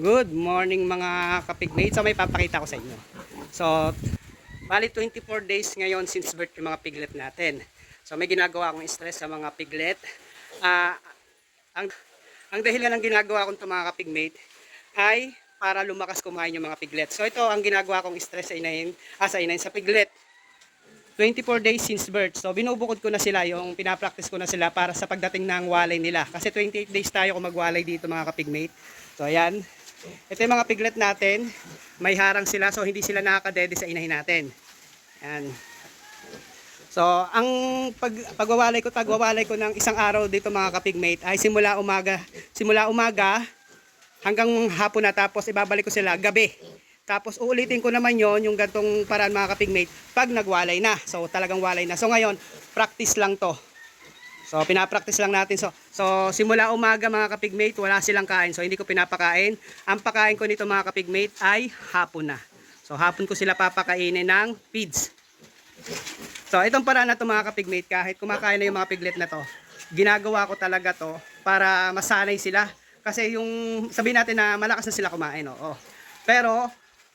Good morning mga kapigmates. So may papakita ko sa inyo. So, bali 24 days ngayon since birth yung mga piglet natin. So may ginagawa akong stress sa mga piglet. Ah, ang ang dahilan ng ginagawa kong ito mga kapigmate ay para lumakas kumain yung mga piglet. So ito ang ginagawa kong stress sa inahin, ah, sa inahin sa piglet. 24 days since birth. So binubukod ko na sila, yung pinapractice ko na sila para sa pagdating ng walay nila. Kasi 28 days tayo kung magwalay dito mga kapigmate. So ayan. Ito yung mga piglet natin. May harang sila so hindi sila nakakadede sa inahin natin. Ayan. So, ang pag, pagwawalay ko, tagwawalay ko ng isang araw dito mga kapigmate ay simula umaga, simula umaga hanggang hapon na tapos ibabalik ko sila gabi. Tapos uulitin ko naman yon yung gantong paraan mga kapigmate pag nagwalay na. So talagang walay na. So ngayon, practice lang to. So pinapractice lang natin. So, so simula umaga mga kapigmate, wala silang kain. So hindi ko pinapakain. Ang pakain ko nito mga kapigmate ay hapon na. So hapon ko sila papakainin ng feeds. So itong paraan na to mga kapigmate, kahit kumakain na yung mga piglet na to, ginagawa ko talaga to para masanay sila. Kasi yung sabihin natin na malakas na sila kumain, oo. Pero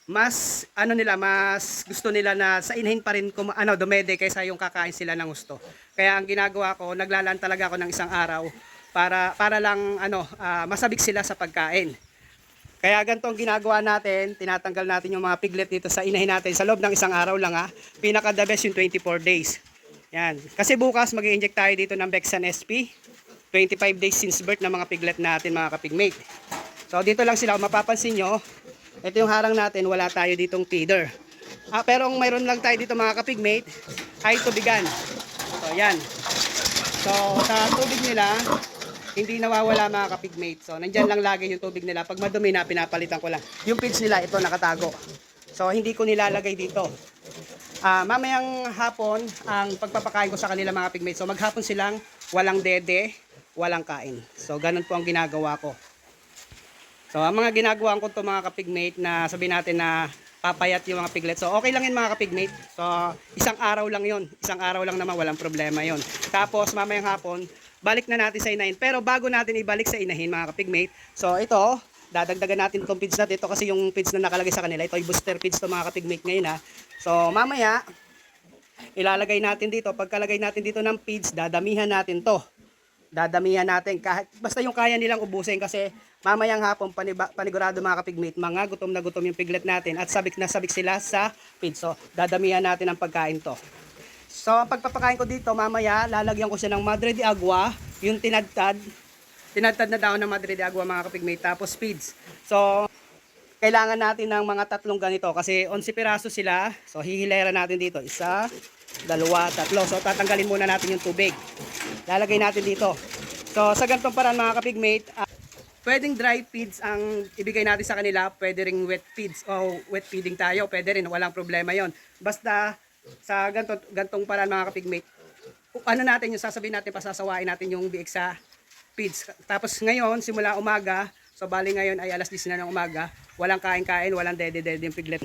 mas ano nila, mas gusto nila na sa inhin pa rin kuma, ano, dumede kaysa yung kakain sila ng gusto. Kaya ang ginagawa ko, naglalaan talaga ako ng isang araw para para lang ano, ah, masabik sila sa pagkain. Kaya ganito ang ginagawa natin, tinatanggal natin yung mga piglet dito sa inahin natin sa loob ng isang araw lang ha. Pinaka the best yung 24 days. Yan. Kasi bukas mag inject tayo dito ng Bexan SP. 25 days since birth ng mga piglet natin mga kapigmate. So dito lang sila, mapapansin nyo, ito yung harang natin, wala tayo ditong feeder. Ah, pero ang mayroon lang tayo dito mga kapigmate, ay tubigan. So yan. So sa tubig nila, hindi nawawala mga kapigmate. So, nandyan lang lagi yung tubig nila. Pag madumi na, pinapalitan ko lang. Yung feeds nila, ito nakatago. So, hindi ko nilalagay dito. Ah, mamayang hapon, ang pagpapakain ko sa kanila mga pigmate. So, maghapon silang walang dede, walang kain. So, ganun po ang ginagawa ko. So, ang mga ginagawa ko to mga kapigmate na sabi natin na papayat yung mga piglet. So, okay lang yun mga kapigmate. So, isang araw lang yun. Isang araw lang naman, walang problema yun. Tapos, mamayang hapon, balik na natin sa inahin. Pero bago natin ibalik sa inahin mga kapigmate, so ito, dadagdagan natin itong feeds natin. Ito kasi yung feeds na nakalagay sa kanila. Ito ay booster feeds to mga kapigmate ngayon ha. So, mamaya, ilalagay natin dito. Pagkalagay natin dito ng feeds, dadamihan natin to dadamihan natin kahit basta yung kaya nilang ubusin kasi mamayang hapon panigurado mga kapigmate. Mga gutom na gutom yung piglet natin at sabik na sabik sila sa feed. Dadamihan natin ang pagkain to. So ang pagpapakain ko dito mamaya lalagyan ko siya ng madre de agua yung tinadtad. Tinadtad na daw ng madre de agua mga kapigmate tapos feeds. So kailangan natin ng mga tatlong ganito kasi 11 piraso sila. So hihilera natin dito. Isa dalawa, tatlo. So, tatanggalin muna natin yung tubig. Lalagay natin dito. So, sa ganitong paraan mga kapigmate, uh, pwedeng dry feeds ang ibigay natin sa kanila. Pwede ring wet feeds o wet feeding tayo. Pwede rin, walang problema yon. Basta, sa ganito, ganitong paraan mga kapigmate, ano natin yung sasabihin natin, pasasawain natin yung biik sa feeds. Tapos ngayon, simula umaga, so bali ngayon ay alas 10 na ng umaga, walang kain-kain, walang dede-dede yung piglet.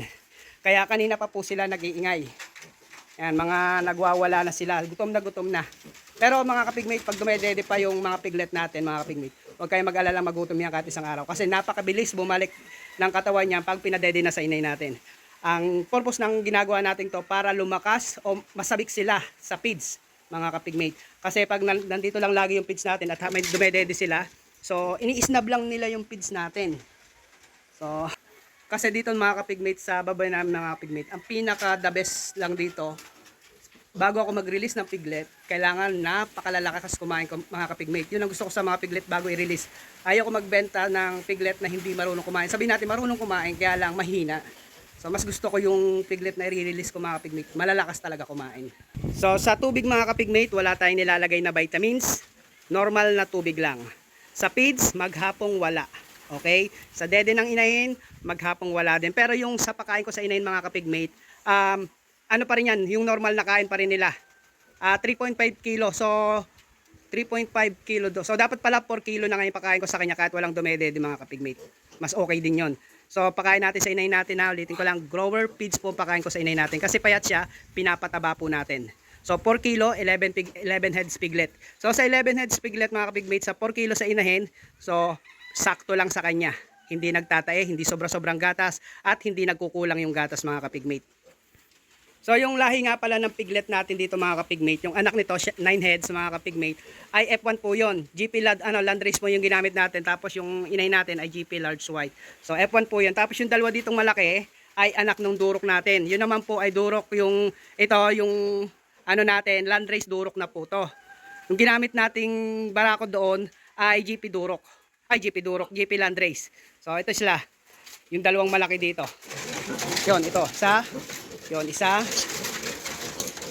Kaya kanina pa po sila nag-iingay. Yan, mga nagwawala na sila. Gutom na gutom na. Pero mga kapigmate, pag dumedede pa yung mga piglet natin, mga kapigmate, huwag kayong mag-alala magutom yan kahit isang araw. Kasi napakabilis bumalik ng katawan niya pag pinadede na sa inay natin. Ang purpose ng ginagawa natin to para lumakas o masabik sila sa feeds, mga kapigmate. Kasi pag nan- nandito lang lagi yung feeds natin at may dumedede sila, so ini-snub lang nila yung feeds natin. So, kasi dito mga kapigmate sa babay namin mga kapigmate, ang pinaka the best lang dito, bago ako mag-release ng piglet, kailangan napakalalakas kumain ko, mga kapigmate. Yun ang gusto ko sa mga piglet bago i-release. Ayaw ko magbenta ng piglet na hindi marunong kumain. Sabihin natin marunong kumain, kaya lang mahina. So mas gusto ko yung piglet na i-release ko mga kapigmate. Malalakas talaga kumain. So sa tubig mga kapigmate, wala tayong nilalagay na vitamins. Normal na tubig lang. Sa feeds, maghapong wala. Okay? Sa dede ng inahin, maghapong wala din. Pero yung sa pakain ko sa inahin mga kapigmate, um, ano pa rin yan, yung normal na kain pa rin nila. Ah, 3.5 kilo. So, 3.5 kilo. do. So, dapat pala 4 kilo na ngayon pakain ko sa kanya kahit walang dumedede mga kapigmate. Mas okay din yon. So, pakain natin sa inahin natin na. Ulitin ko lang, grower feeds po pakain ko sa inahin natin. Kasi payat siya, pinapataba po natin. So, 4 kilo, 11, pig, 11 heads piglet. So, sa 11 heads piglet mga kapigmate, sa 4 kilo sa inahin, so, sakto lang sa kanya. hindi nagtatae, hindi sobra-sobrang gatas, at hindi nagkukulang yung gatas mga kapigmate. So yung lahi nga pala ng piglet natin dito mga kapigmate, yung anak nito, 9 heads mga kapigmate, ay F1 po yun. GP Lad, ano, Landrace po yung ginamit natin, tapos yung inay natin ay GP Large White. So F1 po yun. Tapos yung dalawa ditong malaki ay anak ng durok natin. Yun naman po ay durok yung, ito yung ano natin, Landrace durok na po to. Yung ginamit nating barako doon ay GP durok. Ay GP durok, GP Landrace. So ito sila. Yung dalawang malaki dito. Yun, ito. Sa yun, isa.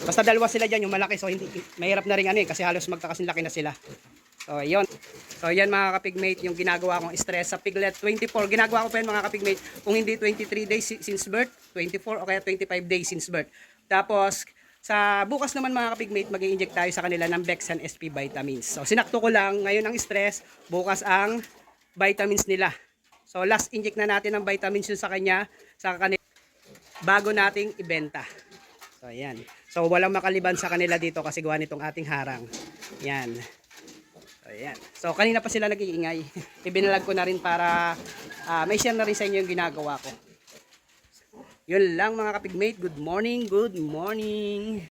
Basta dalawa sila dyan, yung malaki. So, hindi, mahirap na rin ano eh, kasi halos magkakasing laki na sila. So, yun. So, yan mga kapigmate, yung ginagawa kong stress sa piglet 24. Ginagawa ko pa yan mga kapigmate, kung hindi 23 days si- since birth, 24 o kaya 25 days since birth. Tapos, sa bukas naman mga kapigmate, mag inject tayo sa kanila ng Bex and SP vitamins. So, sinakto ko lang, ngayon ang stress, bukas ang vitamins nila. So, last inject na natin ng vitamins yun sa kanya, sa kanila bago nating ibenta. So, ayan. So, walang makaliban sa kanila dito kasi gawa nitong ating harang. Yan. So, ayan. So, kanina pa sila nag-iingay. Ibinalag ko na rin para ah, may share na rin sa inyo yung ginagawa ko. Yun lang mga kapigmate. Good morning, good morning.